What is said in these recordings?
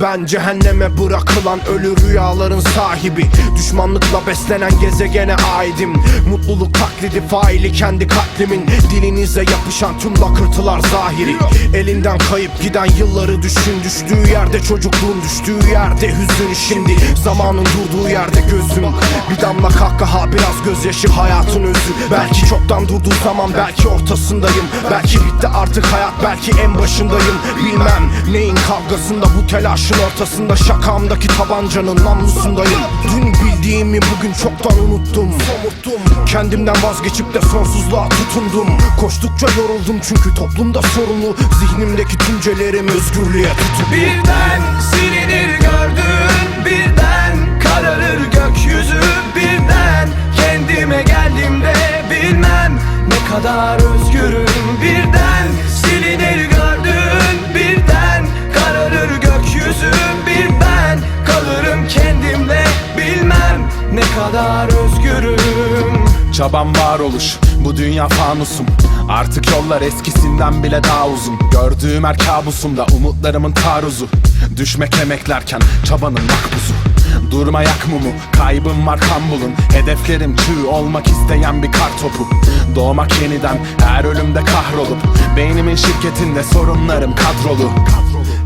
Ben cehenneme bırakılan ölü rüyaların sahibi. Düşmanlıkla beslenen gezegene aidim. Mutluluk taklidi faili kendi katlimin. Dilinize yapışan tüm lakırtılar zahiri. Elinden kayıp giden yılları düşün. Düştüğü yerde çocukluğun düştüğü yerde hüzün. Şimdi zamanın durduğu yerde gözüm. Bir damla kahkaha biraz gözyaşı hayatın özü. Belki çoktan durduğu zaman belki ortasındayım. Belki bitti artık hayat belki en başındayım. Bilmem neyin kavgasında bu telaşın ortasında Şakamdaki tabancanın namlusundayım. Dün bildiğimi bugün çoktan unuttum. Kendimden vazgeçip de sonsuzluğa tutundum. Koştukça yoruldum çünkü toplumda sorumlu Zihnimdeki tümcelerim özgürlüğe tutuklu Birden silinir gördün Birden kararır gökyüzü. Birden kendime geldiğimde Bilmem ne kadar özgürüm. Birden silinir gördün kadar özgürüm. Çabam varoluş bu dünya fanusum. Artık yollar eskisinden bile daha uzun. Gördüğüm her kabusumda umutlarımın taarruzu Düşmek emeklerken çabanın makbuzu. Durma yak mumu kaybım var kan bulun. Hedeflerim çığ olmak isteyen bir kar topu. Doğmak yeniden her ölümde kahrolup. Beynimin şirketinde sorunlarım kadrolu.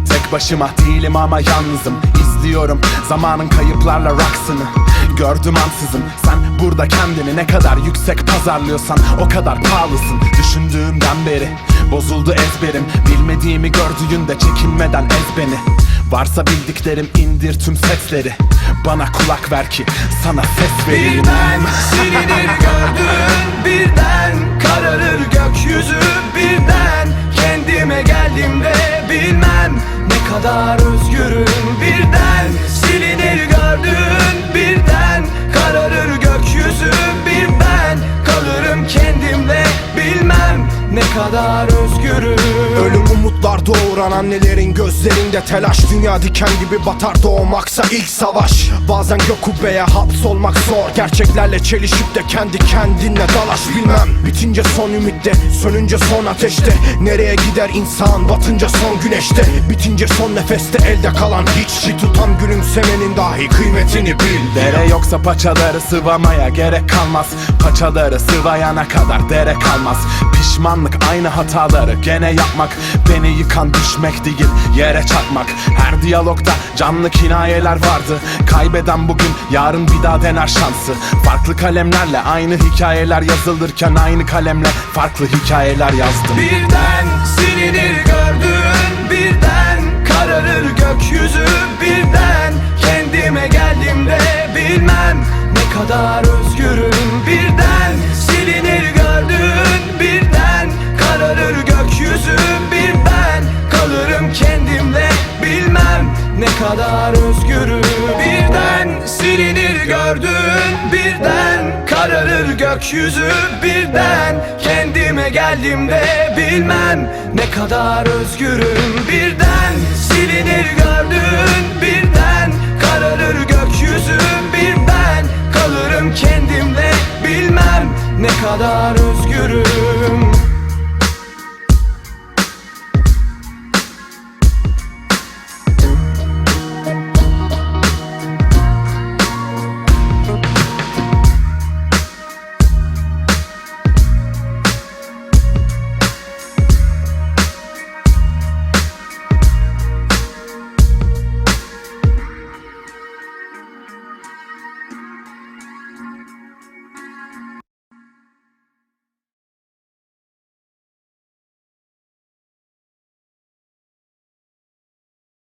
Tek başıma değilim ama yalnızım. İzliyorum zamanın kayıplarla raksını Gördüm ansızın. Sen burada kendini ne kadar yüksek pazarlıyorsan o kadar pahalısın. Düşündüğümden beri bozuldu ezberim. Bilmediğimi gördüğünde çekinmeden ez beni. Varsa bildiklerim indir tüm sesleri. Bana kulak ver ki sana ses vereyim. Birden silinir gördün Birden kararır gökyüzü. Birden kendime geldiğimde Bilmem ne kadar özgürüm kadar özgürüm. Ölüm umutlar doğuran annelerin gözlerinde telaş. Dünya diken gibi batar doğmaksa ilk savaş. Bazen gök kubbeye hapsolmak zor. Gerçeklerle çelişip de kendi kendinle dalaş. Bilmem Bitince son ümitte, sönünce son ateşte. Nereye gider insan batınca son güneşte. Bitince son nefeste elde kalan hiç. Bir tutam gülümsemenin dahi kıymetini bil. Dere yoksa paçaları sıvamaya gerek kalmaz. Paçaları sıvayana kadar dere kalmaz. Pişmanlık aynı hataları gene yapmak. Beni yıkan düşmek değil yere çarpmak Her diyalogda canlı kinayeler vardı. Kaybeden bugün yarın bir daha dener şansı. Farklı kalemlerle aynı hikayeler yazılırken Aynı kalemle farklı hikayeler yazdım. Birden silinir gördün Birden kararır gökyüzü. Birden kendime geldiğimde Bilmem ne kadar özgürüm. Birden silinir gördün kadar özgürüm Birden silinir gördün Birden kararır gökyüzü Birden kendime geldiğimde Bilmem ne kadar özgürüm. Birden silinir gördün Birden kararır gökyüzü Bir ben kalırım kendimle Bilmem ne kadar özgürüm